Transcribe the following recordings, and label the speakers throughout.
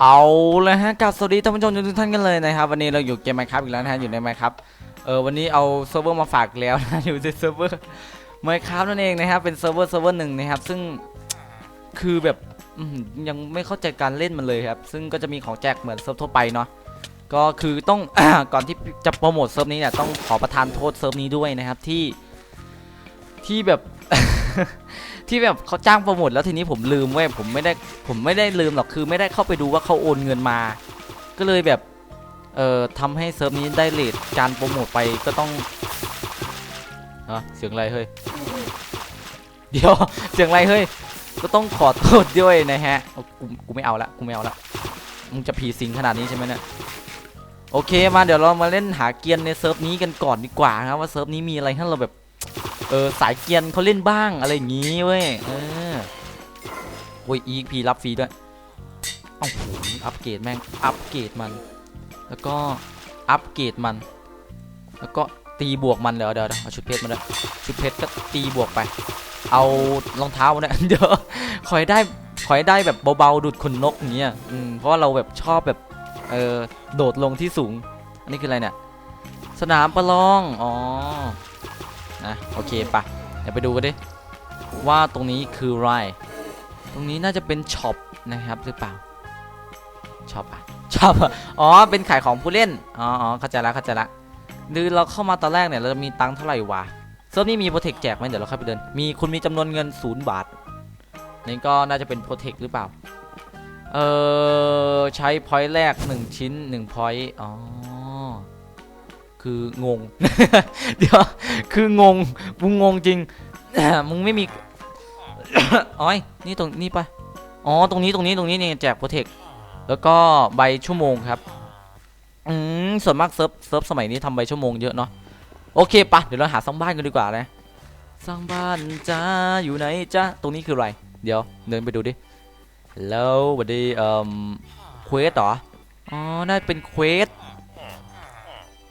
Speaker 1: เอาเลยฮะกับสวัสดีท่านผู้ชมทุกท่านกันเลยนะครับ วันนี้เราอยู่เกมไมครับอีกแล้วนะฮะอยู่ในไมครับเออวันนี้เอาเซิร์ฟเวอร์มาฝากแล้วนะอยู่ในเซิร์ฟเวอร์ไมครับนั่นเองนะครับเป็นเซิร์ฟเวอร์เซิร์ฟเวอร์หนึ่งนะครับซึ่งคือแบบยังไม่เข้าใจการเล่นมันเลยครับ ซึ่งก็จะมีของแจกเหมือนเซิร์ฟทั่วไปเนาะก็คือต้องก่อนที่จะโปรโมทเซิร์ฟนี้เนี่ยต้องขอประทานโทษเซิร์ฟนี้ด้วยนะครับที่ที่แบบ ที่แบบเขาจ้างโปรโมทแล้วทีนี้ผมลืมเว้ยผมไม่ได้ผมไม่ได้ลืมหรอกคือไม่ได้เข้าไปดูว่าเขาโอนเงินมา ก็เลยแบบเอ่อทำให้เซิร์ฟนี้ได้เลทการโปรโมทไปก็ต้องอะเสียงอะไรเฮ้ยเดี๋ยวเสียงอะไรเฮ้ยก็ต้องขอโทษด้วยนะฮะกูกูไม่เอาละกูไม่เอาละมึงจะผีสิงขนาดนี้ใช่ไหมเนี่ยโอเคมาเดี๋ยวเรามาเล่นหาเกียร์ในเซิร์ฟนี้กันก่อนดีกว่านะครับว่าเซิร์ฟนี้มีอะไรให้เราแบบ เออสายเกียนเขาเล่นบ้างอะไรอย่างงี้เว้ยเออโอ้ยอีพีรับฟรีด้วยเอ้าโหอัปเกรดแม่งอัปเกรดมัน แล้วก็อัปเกรดมัน แล้วก็ตีบวกมันเดี๋ยวเดี๋ยวเดี๋ยวเอาชุดเพชรมาด้วยชุดเพชรก็ตีบวกไป เอารองเท้ามาเนี่ยเดี๋ยวขอให้ได้ขอให้ได้แบบเบาๆดุดขนนกอย่างเงี้ยอืมเพราะว่าเราแบบชอบแบบเออโดดลงที่สูง อันนี้คืออะไรเนี่ย สนามประลอง อ๋อ นะโอเคปะเดี๋ยวไปดูกันดิว่าตรงนี้คือไร ตรงนี้น่าจะเป็นช็อปนะครับหรือเปล่าช็อปอะช็อปอะอ๋อเป็นขายของผู้เล่นอ๋ออ๋อเข้าใจละเข้าใจละหรือเราเข้ามาตอนแรกเนี่ยเราจะมีตังค์เท่าไหร่วะเซิร์ฟนี่มีโปรเทคแจกไหมเดี๋ยวเราเข้าไปเดิน มีคุณมีจำนวนเงินศูนย์บาทนี่ก็น่าจะเป็นโปรเทคหรือเปล่า เออใช้พอยต์แรก 1 ชิ้น1พอยต์อ๋อ คืองง เดี๋ยวคืองงมึงงงจริงมึงไม่มีอ้อยนี่ตรงนี่ปะอ๋อตรงนี้ตรงนี้ตรงนี้เนี่ยแจกโปรเทคแล้วก็ใบชั่วโมงครับอืมส่วนมากเซิร์ฟเซิร์ฟสมัยนี้ทำใบชั่วโมงเยอะเนาะโอเคปะเดี๋ยวเราหาสร้างบ้านกันดีกว่านะสร้างบ้านจ้าอยู่ไหนจ้าตรงนี้คืออะไร เดี๋ยวเดินไปดูดิแล้ววันดีเอ่อเควสเหรออ๋อน่าเป็นเควส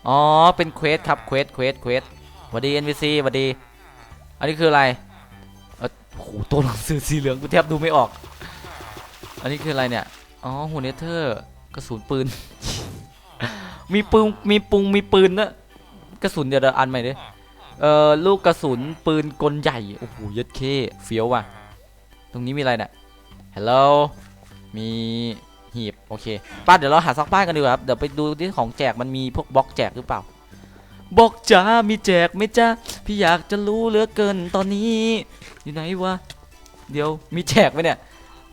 Speaker 1: อ๋อ เป็นเควสครับ เควส เควส เควสวัสดี NPC วัสดี อันนี้คืออะไรโอ้โหตัวหนังสือสีเหลืองกูแทบดูไม่ออก อันนี้คืออะไรเนี่ย อ๋อหัวเนเธอร์กระสุนปืน มีปืน มีปุง มีปืนนะกระสุนเดี๋ยวเดี๋ยวอันใหม่ดิเอ่อ ลูกกระสุนปืนกลใหญ่ โอ้โหยัดเคเฟี้ยวว่ะ ตรงนี้มีอะไรเนี่ยฮัลโหลมี หีบโอเคป้าเดี๋ยวเราหาซักป้ากันดีกว่าครับเดี๋ยวไปดูที่ของแจกมันมีพวกบล็อกแจกหรือเปล่าบล็อกจ้ามีแจกไหมจ้าพี่อยากจะรู้เหลือเกินตอนนี้ อยู่ไหนวะเดี๋ยวมีแจกไหมเนี่ย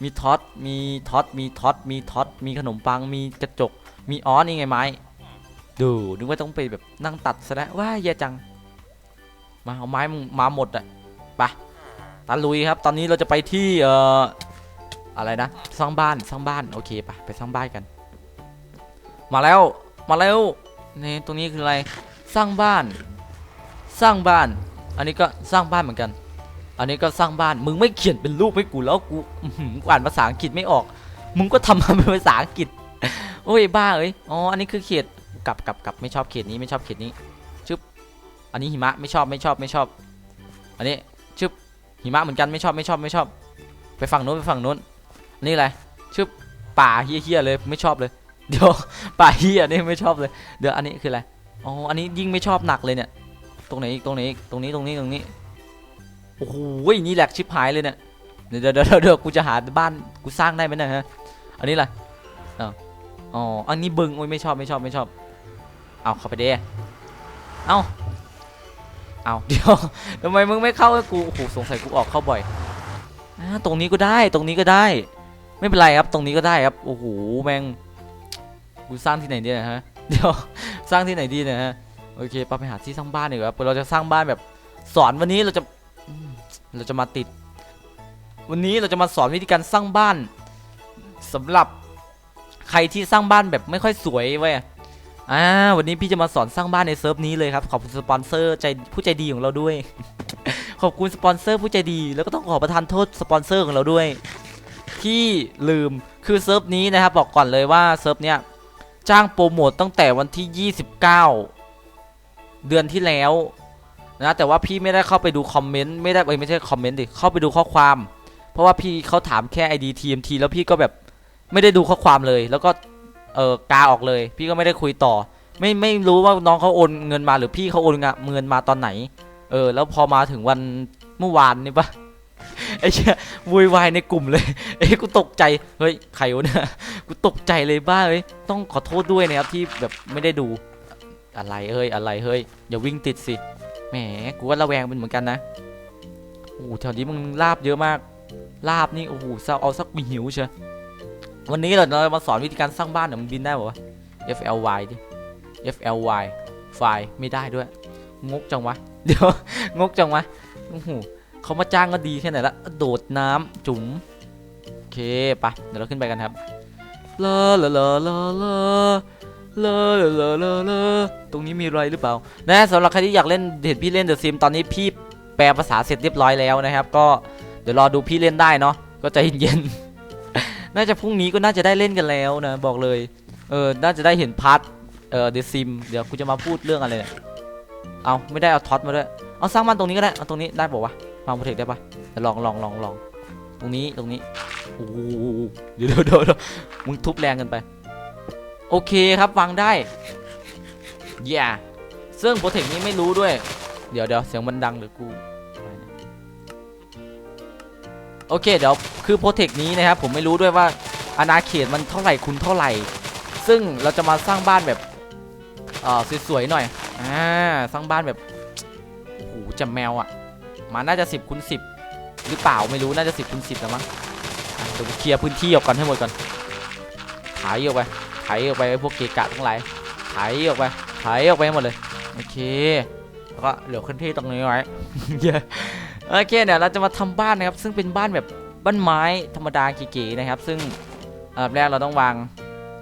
Speaker 1: มีท็อตมีท็อตมีท็อตมีท็อตมีขนมปังมีกระจก มีอ๋อนี่ไงไม้ดูนึกว่าต้องไปแบบนั่งตัดซะแล้วว้าแย่จัง มาเอาไม้มมาหมดอะไปตาลุยครับ ตอนนี้เราจะไปที่เอ่อ อะไรนะ สร้างบ้านสร้างบ้านโอเคปะไปสร้างบ้านกัน มาแล้วมาแล้วนี่ตรงนี้คืออะไรสร้างบ้าน สร้างบ้าน อันนี้ก็สร้างบ้านเหมือนกัน อันนี้ก็สร้างบ้านมึงไม่เขียนเป็นรูปให้กูแล้วกูกูอ่านภาษาอังกฤษไม่ออก มึงก็ทำมาเป็นภาษาอังกฤษโอ้ยบ้าเอ้ยอ๋ออันนี้คือเขตกลับกลับกลับไม่ชอบเขตนี้ไม่ชอบเขตนี้ชึบอันนี้หิมะไม่ชอบไม่ชอบไม่ชอบ อันนี้ชึบหิมะเหมือนกันไม่ชอบไม่ชอบไม่ชอบ ไปฝั่งนู้นไปฝั่งนู้น นี่อะไรชื่อป่าเฮี้ยๆเลยไม่ชอบเลย เดี๋ยวป่าเฮี้ยนี่ไม่ชอบเลย เดี๋ยวอันนี้คืออะไรอ๋ออันนี้ยิ่งไม่ชอบหนักเลยเนี่ย ตรงไหนอีกตรงไหนอีกตรงนี้ตรงนี้ตรงนี้โอ้โหนี่แหลกชิบหายเลยเนี่ยเดี๋ยวเดี๋ยวเดี๋ยวกูจะหาบ้านกูสร้างได้ไหมเนะฮะอันนี้อะไรอ้าวอ๋ออันนี้บึงโอ้ยไม่ชอบไม่ชอบไม่ชอบ เอาเข้าไปเด้เอาเอาเดี๋ยวทำไมมึงไม่เข้ากูโอ้โหสงสัยกูออกเข้าบ่อยอ่าตรงนี้ก็ได้ตรงนี้ก็ได้ ไม่เป็นไรครับตรงนี้ก็ได้ครับ โอ้โหแม่งกูสร้างที่ไหนดีนะฮะเดี๋ยวสร้างที่ไหนดีนะฮะโอเคปไปหาที่สร้างบ้านดีกว่าครับเราจะสร้างบ้านแบบสอนวันนี้เราจะเราจะมาติด วันนี้เราจะมาสอนวิธีการสร้างบ้านสำหรับใครที่สร้างบ้านแบบไม่ค่อยสวยเว้ยอ่าวันนี้พี่จะมาสอนสร้างบ้านในเซิร์ฟนี้เลยครับขอบคุณสปอนเซอร์ใจผู้ใจดีของเราด้วย ขอบคุณสปอนเซอร์ผู้ใจดี แล้วก็ต้องขอประทานโทษสปอนเซอร์ของเราด้วย ที่ลืมคือเซิร์ฟนี้นะครับบอกก่อนเลยว่าเซิร์ฟเนี้ยจ้างโปรโมทตั้งแต่วันที่ 29 เดือนที่แล้วนะแต่ว่าพี่ไม่ได้เข้าไปดูคอมเมนต์ไม่ได้ไม่ใช่คอมเมนต์ดิเข้าไปดูข้อความ เพราะว่าพี่เขาถามแค่ ID TMT แล้วพี่ก็แบบไม่ได้ดูข้อความเลย แล้วก็เออกาออกเลย พี่ก็ไม่ได้คุยต่อ ไม่ไม่รู้ว่าน้องเขาโอนเงินมาหรือพี่เขาโอนเงินมาตอนไหน เออ แล้วพอมาถึงวันเมื่อวานนี่ปะ ไอ้เชี่ยวุ่นวายในกลุ่มเลยเอ้ยกูตกใจเฮ้ยใครวะเนี่ยกูตกใจเลยบ้าเอ้ยต้องขอโทษด้วยนะครับที่แบบไม่ได้ดูอะไรเฮ้ยอะไรเฮ้ยอย่าวิ่งติดสิแหมกูว่าระแวงเป็นเหมือนกันนะโอ้โหแถวนี้มึงลาบเยอะมากลาบนี่โอ้โหเศร้าเอาสักมีหิวเชียวันนี้เราจะมาสอนวิธีการสร้างบ้านเดี๋ยมึงบินได้ป่าวะ FLY ดิ FLY ไฟล์ไม่ได้ด้วย งกจังวะ เดี๋ยว งกจังวะโอ้โห เขามาจ้างก็ดีแค่ไหนละโดดน้ำจุ๋มโอเคปะเดี๋ยวเราขึ้นไปกันครับเลอเลอเลอเลอเลอเลอเลอเลอเลอตรงนี้มีอะไรหรือเปล่านะสำหรับใครที่อยากเล่นเห็นพี่เล่นเดอะซิมตอนนี้พี่แปลภาษาเสร็จเรียบร้อยแล้วนะครับ ก็เดี๋ยวรอดูพี่เล่นได้เนาะก็ใจเย็นๆน่าจะพรุ่งนี้ก็น่าจะได้เล่นกันแล้วนะบอกเลยเออน่าจะได้เห็นพาร์ทเออเดอะซิมเดี๋ยวกูจะมาพูดเรื่องอะไรเนี่ยเอาไม่ได้เอาท็อตมาด้วยเอาสร้างบ้านตรงนี้ก็ได้เอาตรงนี้ได้ป่าวะ วางโปรเทคได้ปะลองลองลองลองตรงนี้ตรงนี้โอ้โหเดี๋ยวเดี๋ยวเดี๋ยวมึงทุบแรงกันไป โอเคครับวางได้อย่าซึ่งโปรเทคนี้ไม่รู้ด้วย เดี๋ยวเดี๋ยวเสียงมันดังหรือกูโอเคเดี๋ยวคือโปรเทคนี้นะครับผมไม่รู้ด้วยว่าอาณาเขตมันเท่าไหร่คุณเท่าไหร่ ซึ่งเราจะมาสร้างบ้านแบบเอ่อสวยๆหน่อยอ่าสร้างบ้านแบบโอ้โหจะแมวอะ มาน่าจะ 10คูณ10 หรือเปล่าไม่รู้น่าจะ 10คูณ10แล้วมั้งอะเดี๋ยวเคลียร์พื้นที่ออกก่อนให้หมดก่อนไถออกไปไถออกไปไอ้พวกเกกะทั้งหลายไถออกไปไถออกไปหมดเลยโอเคแล้วก็เหลือพื้นที่ตรงนี้ไว้เย้โอเคเดี๋ยวเราจะมาทำบ้านนะครับ ซึ่งเป็นบ้านแบบบ้านไม้ธรรมดาเก๋ๆนะครับ ซึ่งอันดับแรกเราต้องวาง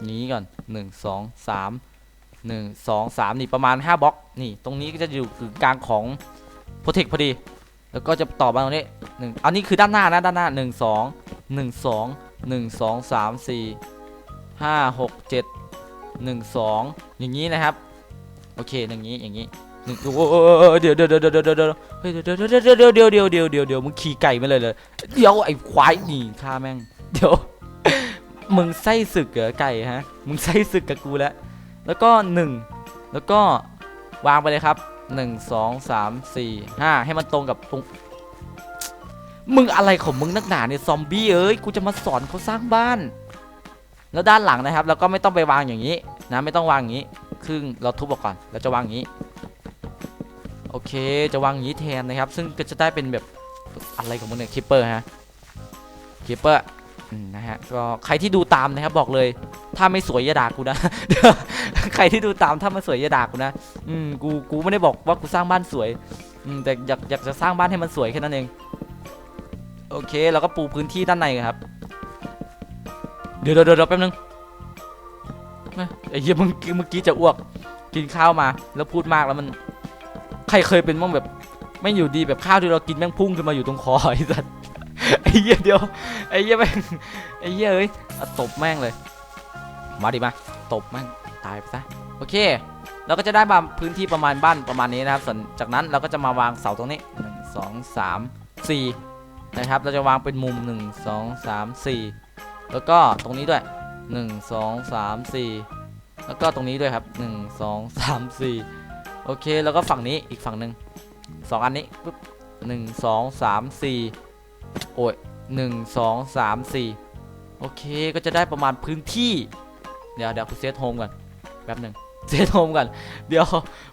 Speaker 1: นี้ก่อน 1 2 3 1 2 3 นี่ประมาณ 5บล็อกนี่ตรงนี้ก็จะอยู่กึ่งกลางของโปรเทคพอดี แล้วก็จะต่อมาตรงนี้หนึ่งอันนี้คือด้านหน้านะด้านหน้าหนึ่งสองหนึ่งสองหนึ่งสองสามสี่ห้าหกเจ็ดหนึ่งสองอย่างนี้นะครับ โอเคอย่างนี้อย่างนี้หนึ่งโอ้เดี๋ยวเดี๋ยวเดี๋ยวเดี๋ยวเดี๋ยวเดี๋ยวเดี๋ยวเดี๋ยวเดี๋ยวเดี๋ยวเดี๋ยวเดี๋ยวเดี๋ยวเดี๋ยวมึงขี่ไก่มาเลยเลยเดี๋ยวไอ้ควายหนีฆ่าแม่งเดี๋ยวมึงไส้ศึกเหรอไก่ฮะมึงไส้ศึกกับกูแล้วแล้วก็หนึ่งแล้วก็วางไปเลยครับ หนึ่งสองสามสี่ห้าให้มันตรงกับตรงมึงอะไรของมึงนักหนาเนี่ยซอมบี้เอ้ยกูจะมาสอนเขาสร้างบ้าน แล้วด้านหลังนะครับเราก็ไม่ต้องไปวางอย่างนี้นะไม่ต้องวางอย่างนี้ครึ่งเราทุบออกก่อนเราจะวางอย่างนี้ โอเคจะวางอย่างนี้แทนนะครับ ซึ่งก็จะได้เป็นแบบอะไรของมึงเนี่ยคิปเปอร์ฮะคิปเปอร์นะฮะก็ใครที่ดูตามนะครับบอกเลย ถ้าไม่สวยอย่าด่ากูนะใครที่ดูตามถ้าไม่สวยอย่าด่ากูนะอืมกูกูไม่ได้บอกว่ากูสร้างบ้านสวยอืมแต่อยากอยากจะสร้างบ้านให้มันสวยแค่นั้นเอง โอเคเราก็ปูพื้นที่ด้านในครับเดี๋ยวเดี๋ยวเดี๋ยวแป๊บนึงไอ้เหี้ยเมื่อกี้เมื่อกี้จะอ้วกกินข้าวมา แล้วพูดมากแล้วมัน ใครเคยเป็นบ้างแบบ ไม่อยู่ดีแบบข้าวที่เรากินแม่งพุ่งขึ้นมาอยู่ตรงคอไอ้สัสไอ้เหี้ยเดียวไอ้เหี้ยแม่งไอ้เหี้ยเอ้ยตบแม่งเลย มาดิมาตบแม่งตายไปซะโอเคเราก็จะได้มาพื้นที่ประมาณบ้านประมาณนี้นะครับส่วนจากนั้นเราก็จะมาวางเสาตรงนี้หนึ่งสองสามสี่นะครับเราจะวางเป็นมุมหนึ่งสองสามสี่แล้วก็ตรงนี้ด้วยหนึ่งสองสามสี่แล้วก็ตรงนี้ด้วยครับหนึ่งสองสามสี่โอเคแล้วก็ฝั่งนี้อีกฝั่งหนึ่งสองอันนี้ปุ๊บหนึ่งสองสามสี่โอ้ยหนึ่งสองสามสี่โอเคก็จะได้ประมาณพื้นที่ เดี๋ยวเดี๋ยวกูเซตโฮมก่อนแป๊บหนึ่งเซตโฮมก่อนเดี๋ยว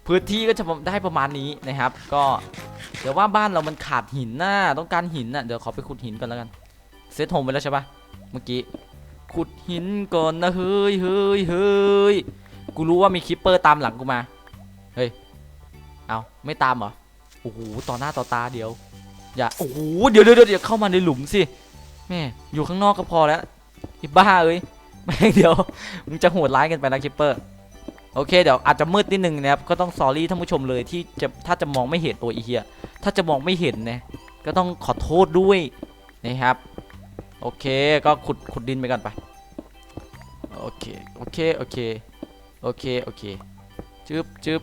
Speaker 1: พื้นที่ก็จะได้ประมาณนี้นะครับ ก็เดี๋ยวว่าบ้านเรามันขาดหินน่ะต้องการหินน่ะเดี๋ยวขอไปขุดหินก่อนแล้วกันเซตโฮมไปแล้วใช่ปะเมื่อกี้ขุดหินก่อนนะเฮ้ยเฮ้ยเฮ้ยกูรู้ว่ามีคิปเปอร์ตามหลังกูมาเฮ้ยเอาไม่ตามเหรอโอ้โหต่อหน้าต่อตาเดียว อย่าโอ้โหเดี๋ยวเดี๋ยวเดี๋ยวเข้ามาในหลุมสิแม่อยู่ข้างนอกก็พอแล้วไอ้บ้าเอ้ย แม่งเดี๋ยวมึงจะโหดร้ายกันไปนะคิปเปอร์โอเคเดี๋ยวอาจจะมืดนิดนึงนะครับก็ต้องสอรี่ท่านผู้ชมเลยที่จะถ้าจะมองไม่เห็นตัวอีเฮียถ้าจะมองไม่เห็นนะก็ต้องขอโทษด้วยนะครับโอเคก็ขุดขุดดินไปกันไปโอเคโอเคโอเคโอเคโอเคจึ๊บจึ๊บ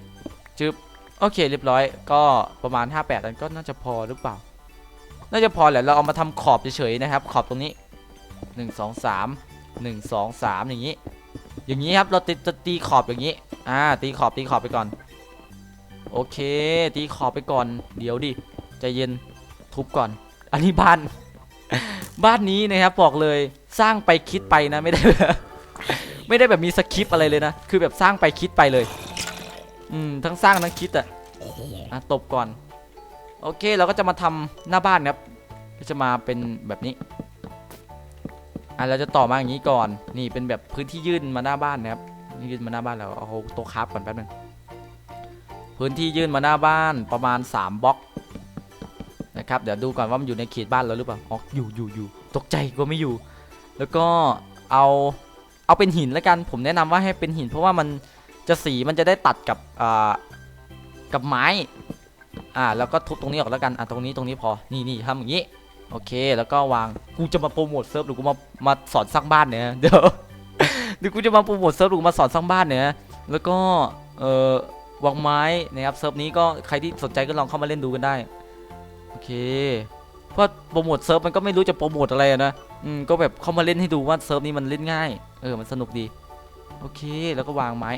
Speaker 1: จึ๊บโอเคเรียบร้อยก็ประมาณ 58 อันก็น่าจะพอหรือเปล่า น่าจะพอแหละเราเอามาทำขอบเฉยๆนะครับ ขอบตรงนี้ 1 2 3 หนึ่งสองสามอย่างนี้ อย่างนี้ครับเราติจะตีขอบอย่างนี้อ่าตีขอบตีขอบไปก่อน โอเค ตีขอบไปก่อน เดี๋ยวดิใจเย็นทุบก่อน อันนี้บ้าน บ้านนี้นะครับบอกเลยสร้างไปคิดไปนะไม่ได้ไม่ได้แบบมีสคริปอะไรเลยนะ คือแบบสร้างไปคิดไปเลย อืมทั้งสร้างทั้งคิดอะอะตบก่อน โอเคเราก็จะมาทำหน้าบ้านครับ ก็จะมาเป็นแบบนี้ อะเราจะต่อมาอย่างนี้ก่อน นี่เป็นแบบพื้นที่ยื่นมาหน้าบ้านนะครับนี่ยื่นมาหน้าบ้านเราเอาโต๊ะคราฟก่อนแป๊บนึงพื้นที่ยื่นมาหน้าบ้านประมาณ 3บล็อกนะครับเดี๋ยวดูก่อนว่ามันอยู่ในเขตบ้านเราหรือเปล่าอ๋ออยู่อยู่อยู่ตกใจก็ไม่อยู่ แล้วก็เอาเอาเป็นหินแล้วกัน ผมแนะนำว่าให้เป็นหิน เพราะว่ามันจะสีมันจะได้ตัดกับอ่ากับไม้อ่าแล้วก็ทุบตรงนี้ออกแล้วกันอะตรงนี้ตรงนี้พอนี่นี่ทำอย่างนี้ โอเค แล้วก็วาง กูจะมาโปรโมทเซิร์ฟหรือกูมา มาสอนสร้างบ้านเนี่ยเดี๋ยวเดี๋ยวกูจะมาโปรโมทเซิร์ฟหรือกูมาสอนสร้างบ้านเนี่ยแล้วก็เอ่อวางไม้นะครับเซิร์ฟนี้ก็ใครที่สนใจก็ลองเข้ามาเล่นดูกันได้โอเคเพราะโปรโมทเซิร์ฟมันก็ไม่รู้จะโปรโมทอะไรนะอืมก็แบบเข้ามาเล่นให้ดูว่าเซิร์ฟนี้มันเล่นง่ายเออมันสนุกดีโอเคแล้วก็วางไม้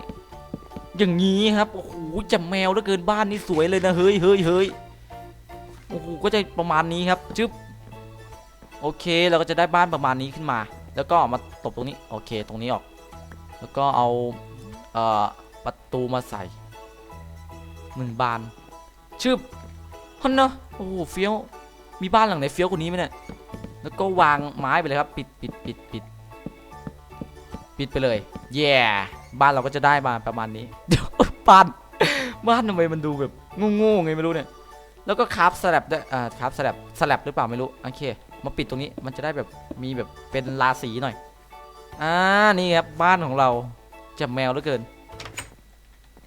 Speaker 1: อย่างนี้ครับโอ้โหจะแมวเหลือเกินบ้านนี่สวยเลยนะเฮ้ยเฮ้ยเฮ้ยโอ้โหก็จะประมาณนี้ครับจึ๊บ โอเคเราก็จะได้บ้านประมาณนี้ขึ้นมา แล้วก็มาตบตรงนี้โอเคตรงนี้ออก แล้วก็เอาเอ่อประตูมาใส่หนึ่งบานชึบฮันนะโอ้โหเฟี้ยวมีบ้านหลังไหนเฟี้ยวกว่านี้ไหมเนี่ยแล้วก็วางไม้ไปเลยครับ ปิดปิดปิดปิดปิดไปเลยแย่บ้านเราก็จะได้มาประมาณนี้เดี๋ยวบ้านบ้านทำไมมันดูแบบโง่ๆไงไม่รู้เนี่ยแล้วก็คราฟสลับด้วยอ่าคราฟสลับสลับหรือเปล่าไม่รู้โอเค มาปิดตรงนี้มันจะได้แบบมีแบบเป็นราศีหน่อยอ่านี่ครับบ้านของเราจะแมวเหลือเกิน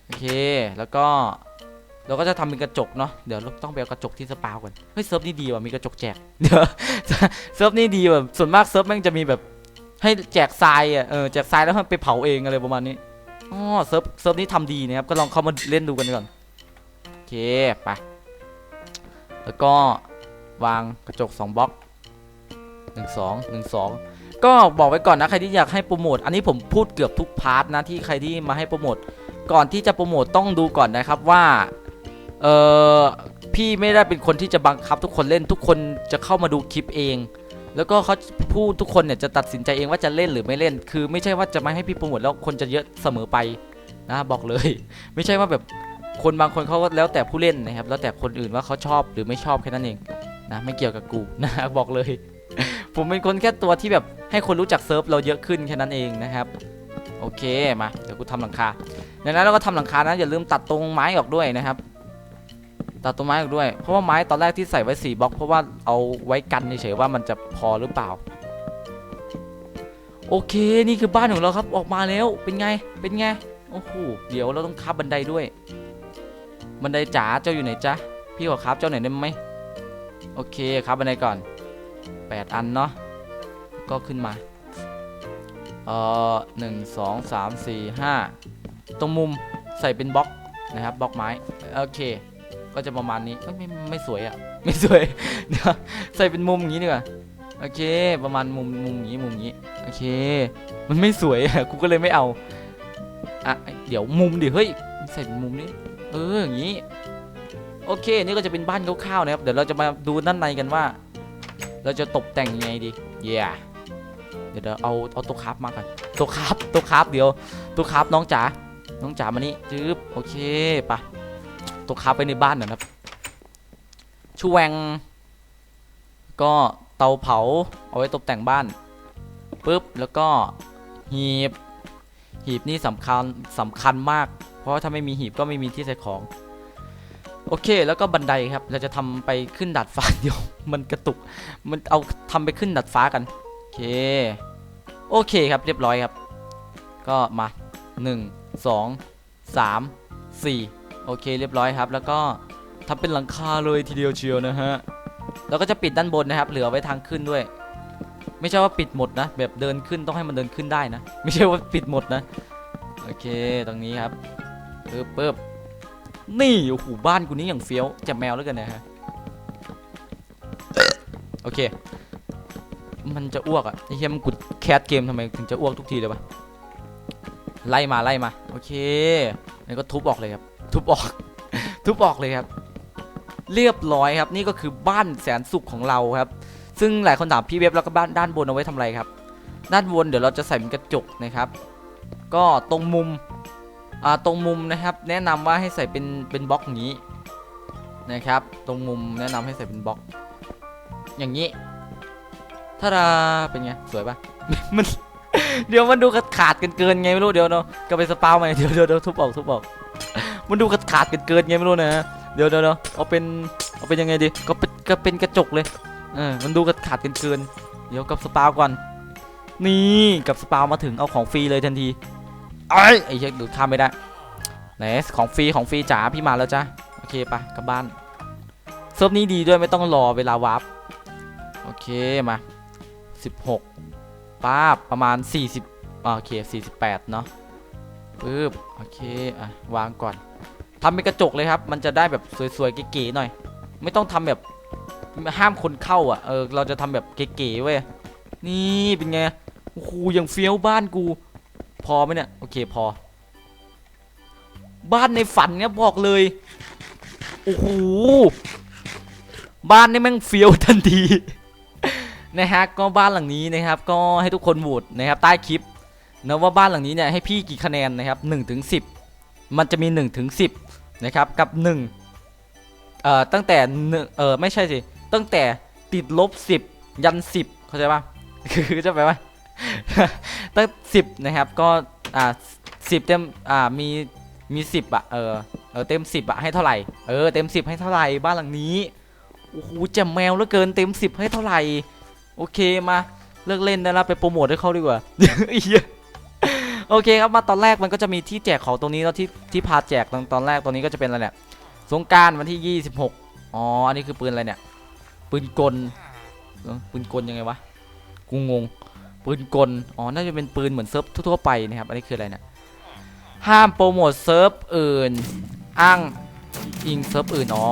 Speaker 1: โอเคแล้วก็เราก็จะทำเป็นกระจกเนาะเดี๋ยวเราต้องไปเอากระจกที่สปาวก่อนเฮ้ยเซิร์ฟนี่ดีว่ะมีกระจกแจกเดี๋ยวเซิร์ฟนี่ดีว่ะส่วนมากเซิร์ฟแม่งจะมีแบบให้แจกทรายอะเออแจกทรายแล้วให้ไปเผาเองอะไรประมาณนี้อ๋อเซิร์ฟเซิร์ฟนี่ทำดีนะครับก็ลองเข้ามาเล่นดูกันก่อนโอเคไปแล้วก็วางกระจก 2บล็อก หนึ่งสองหนึ่งสองก็บอกไว้ก่อนนะใครที่อยากให้โปรโมทอันนี้ผมพูดเกือบทุกพาร์ทนะที่ใครที่มาให้โปรโมทก่อนที่จะโปรโมทต้องดูก่อนนะครับว่าเออพี่ไม่ได้เป็นคนที่จะบังคับทุกคนเล่นทุกคนจะเข้ามาดูคลิปเอง แล้วก็เขาพูดทุกคนเนี่ยจะตัดสินใจเองว่าจะเล่นหรือไม่เล่น คือไม่ใช่ว่าจะไม่ให้พี่โปรโมทแล้วคนจะเยอะเสมอไปนะบอกเลย ไม่ใช่ว่าแบบคนบางคนเขาก็แล้วแต่ผู้เล่นนะครับแล้วแต่คนอื่นว่าเขาชอบหรือไม่ชอบแค่นั้นเองนะไม่เกี่ยวกับกูนะบอกเลย ผมเป็นคนแค่ตัวที่แบบให้คนรู้จักเซิร์ฟเราเยอะขึ้นแค่นั้นเองนะครับ โอเคมาเดี๋ยวกูทำหลังคาดังนั้นเราก็ทำหลังคานะอย่าลืมตัดตรงไม้ออกด้วยนะครับ ตัดตรงไม้ออกด้วย เพราะว่าไม้ตอนแรกที่ใส่ไว้4บล็อก เพราะว่าเอาไว้กันเฉยๆว่ามันจะพอหรือเปล่า โอเคนี่คือบ้านของเราครับออกมาแล้วเป็นไงเป็นไงโอ้โหเดี๋ยวเราต้องคับบันไดด้วย บันไดจ๋าเจ้าอยู่ไหนจ๊ะพี่ขอคับเจ้าหน่อยได้ไหมโอเคครับบันไดก่อน 8 อันเนาะก็ขึ้นมาเอ่อหนึ่งสองสามสี่ห้าตรงมุมใส่เป็นบล็อกนะครับบล็อกไม้โอเค ก็จะประมาณนี้ไม่ไม่ไม่สวยอะ่ะไม่สวยเดี๋ยวใส่เป็นมุมอย่างนี้ดีกว่าโอเค ประมาณมุมมุมอย่างนี้มุมอย่างนี้โอเค มันไม่สวยอะกูก็เลยไม่เอาอะเดี๋ยวมุมดิเฮ้ยใส่เป็นมุมนี้เอออย่างนี้โอเค นี่ก็จะเป็นบ้านคร่าวๆนะครับ เดี๋ยวเราจะมาดูด้านในกันว่า เราจะตกแต่งยังไงดีเย่เดี๋ยวเดี๋ยวเอาเอาตัวคราฟมาก่อนตัวคราฟตัวคราฟเดี๋ยวตัวคราฟน้องจ๋าน้องจ๋ามานี่จื๊บโอเคปะตัวคราฟไปในบ้านหนะครับชวงก็เตาเผาเอาไว้ตกแต่งบ้านปุ๊บแล้วก็หีบ หีบนี่สำคัญสำคัญมาก เพราะว่าถ้าไม่มีหีบก็ไม่มีที่ใส่ของ โอเค แล้วก็บันไดครับ เราจะทำไปขึ้นดาดฟ้าเดี๋ยว มันกระตุก มันเอาทำไปขึ้นดาดฟ้ากัน โอเค โอเคครับ เรียบร้อยครับ ก็มา 1 2 3 4 โอเค เรียบร้อยครับ แล้วก็ทำเป็นหลังคาเลยทีเดียวเชียวนะฮะ แล้วก็จะปิดด้านบนนะครับ เหลือไว้ทางขึ้นด้วย ไม่ใช่ว่าปิดหมดนะ แบบเดินขึ้นต้องให้มันเดินขึ้นได้นะ ไม่ใช่ว่าปิดหมดนะ โอเค ตรงนี้ครับปึ๊บปึ๊บ นี่โอ้โหบ้านกูนี้อย่างเฟี้ยวจะแมวแล้วกันนะฮะโอเค มันจะอ้วกอะไอ้เฮียมกุดแคสเกมทำไมถึงจะอ้วกทุกทีเลยวะไล่มาไล่มาโอเคนี่ก็ทุบออกเลยครับ ทุบออก ทุบออกเลยครับ เรียบร้อยครับ นี่ก็คือบ้านแสนสุขของเราครับ ซึ่งหลายคนถามพี่เว็บแล้วก็บ้านด้านบนเอาไว้ทำอะไรครับ ด้านบนเดี๋ยวเราจะใส่เป็นกระจกนะครับ ก็ตรงมุม ตรงมุมนะครับแนะนำว่าให้ใส่เป็นเป็นบล็อกอย่างนี้นะครับ ตรงมุมแนะนำให้ใส่เป็นบล็อก อย่างนี้ถ้าดาเป็นไงสวยปะมันเดี๋ยวมันดูขาดขาดกันเกินไงไม่รู้เดี๋ยวเนาะก็ไปสปาวใหม่เดี๋ยวเดี๋ยวเดี๋ยวทุบออกทุบออกมันดูขาดขาดกันเกินไงไม่รู้นะเดี๋ยวเดี๋ยวเดี๋ยวเอาเป็นเอาเป็นยังไงดีก็เป็นก็เป็นกระจกเลยเออมันดูขาดขาดกันเกินเดี๋ยวกับสปาวก่อนนี่กับสปาวมาถึงเอาของฟรีเลยทันที ไอ้ไอ้เหี้ยดูดข้ามไม่ได้ไหนของฟรีของฟรีจ๋าพี่มาแล้วจ้ะโอเคปะกลับบ้านเซิร์ฟนี้ดีด้วยไม่ต้องรอเวลาวาร์ปโอเคมา 16ป้าบประมาณ 40โอเค 48 เนาะปึ๊บโอเคอะวางก่อนทำเป็นกระจกเลยครับ มันจะได้แบบสวยๆเก๋ๆหน่อย ไม่ต้องทำแบบห้ามคนเข้าอะเออเราจะทำแบบเก๋ๆเว้ยนี่เป็นไงโอ้โหยังเฟี้ยวบ้านกู พอไหมเนี่ย โอเคพอ บ้านในฝันเนี่ยบอกเลย โอ้โห บ้านนี่แม่งเฟี้ยวทันที นะฮะ ก็บ้านหลังนี้นะครับ ก็ให้ทุกคนโหวตนะครับ ใต้คลิปนะว่าบ้านหลังนี้เนี่ยให้พี่กี่คะแนนนะครับ1ถึง10 มันจะมี1ถึง10นะครับกับ1เอ่อตั้งแต่หนึ่งเออไม่ใช่สิ ตั้งแต่ติดลบ 10 ยัน 10 เข้าใจปะคือจะแปลว่า ตั้งสิบนะครับก็อ่าสิบเต็มอ่ามีมีสิบอะเออเออเต็มสิบอะให้เท่าไหร่เออเต็มสิบให้เท่าไหร่บ้านหลังนี้โอ้โหแจ่มแมวเหลือเกินเต็มสิบให้เท่าไหร่โอเคมาเลิกเล่นได้แล้วไปโปรโมทให้เขาดีกว่าโอเคครับมาตอนแรกมันก็จะมีที่แจกของตรงนี้แล้วที่ที่พาแจกตอนตอนแรกตรงนี้ก็จะเป็นอะไรเนี่ยสงกรารวันที่ 26อ๋ออันนี้คือปืนอะไรเนี่ยปืนกลปืนกลยังไงวะกูงง ปืนกล อ๋อ น่าจะเป็นปืนเหมือนเซิร์ฟทั่วๆไปนะครับ อันนี้คืออะไรเนี่ย ห้ามโปรโมทเซิร์ฟอื่น อ้างอิงเซิร์ฟอื่น อ๋อ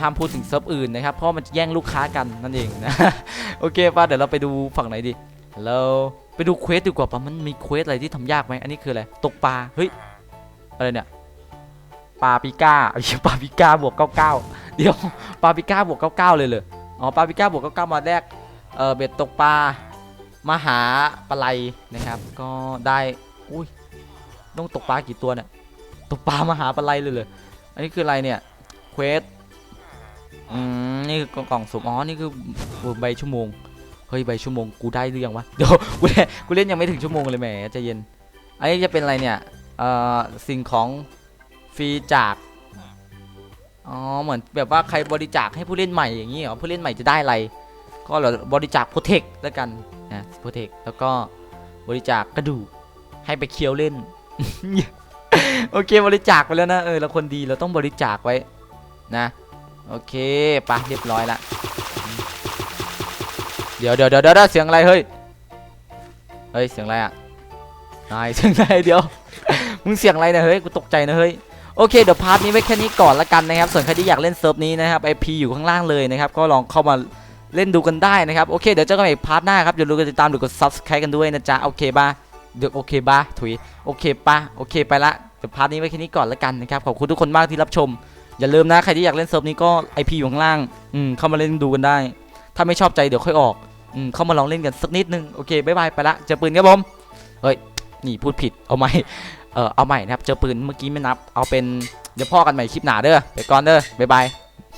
Speaker 1: ห้ามพูดถึงเซิร์ฟอื่นนะครับ เพราะมันจะแย่งลูกค้ากันนั่นเองนะ โอเคป่ะ เดี๋ยวเราไปดูฝั่งไหนดีเราไปดูเควสดีกว่าป่ะ มันมีเควสอะไรที่ทำยากไหมอันนี้คืออะไร ตกปลา เฮ้ย อะไรเนี่ย ปลาปิก้าไอ้ปลาปิก้าบวก99เดี๋ยว ปลาปิก้าบวก99เลยเลยอ๋อ ปลาปิก้าบวก99มาแรก เออเบ็ดตกปลา มหาปลาไหลนะครับ ก็ได้อุ้ยต้องตกปลากี่ตัวเนี่ยตกปลามหาปลาไหลเลยเลยอันนี้คืออะไรเนี่ยเควสอืมนี่คือกล่องสุ่มอ๋อนี่คือใบชั่วโมงเฮ้ยใบชั่วโมงกูได้หรือยังวะเดี๋ยวกูเล่นกูเล่นยังไม่ถึงชั่วโมงเลยแหมใจเย็นอันนี้จะเป็นอะไรเนี่ยเอ่อสิ่งของฟรีจากอ๋อเหมือนแบบว่าใครบริจาคให้ผู้เล่นใหม่อย่างนี้เหรอผู้เล่นใหม่จะได้อะไร ก็เราบริจาคโปรเทคแล้วกันนะโปรเทคแล้วก็บริจาคกระดูกให้ไปเคี้ยวเล่น โอเคบริจาคไปแล้วนะเออเราคนดีเราต้องบริจาคไว้นะโอเคไปะเรียบร้อยละเดี๋ยวเดี๋ยวเดี๋ยวเดี๋ยวเสียงอะไรเฮ้ยเฮ้ยเสียงอะไรอะนายเสียงอะไรเดี๋ยวมึงเสียงอะไรเนี่ยเฮ้ยกูตกใจนะเฮ้ยโอเคเดี๋ยวพาร์ทนี้ไว้แค่นี้ก่อนละกันนะครับส่วนใครที่อยากเล่นเซิร์ฟนี้นะครับไอพีอยู่ข้างล่างเลยนะครับก็ลองเข้ามา เล่นดูกันได้นะครับ โอเค เดี๋ยวเจอกันใหม่พาร์ทหน้าครับอย่าลืมกดติดตามหรือกด subscribe กันด้วยนะจ๊ะ โอเคป่ะเดี๋ยวโอเคป่ะถุย โอเคป่ะโอเคไปละเดี๋ยวพาร์ทนี้ไว้แค่นี้ก่อนล้วกันนะครับ ขอบคุณทุกคนมากที่รับชม อย่าลืมนะ ใครที่อยากเล่นเซิร์ฟนี้ก็ IP อยู่ข้างล่าง อืม เข้ามาเล่นดูกันได้ ถ้าไม่ชอบใจเดี๋ยวค่อยออก อืม เข้ามาลองเล่นกันสักนิดนึง โอเคบ๊ายบายไปละ เจอปืนครับผม เฮ้ย นี่พูดผิด เอาใหม่ เออเอาใหม่นะครับ เจอปืนเมื่อกี้ไม่นับ เอาเป็น เดี๋ยวพ่อกันใหม่คลิปหนาเด้อไปก่อนเด้อบ๊ายบาย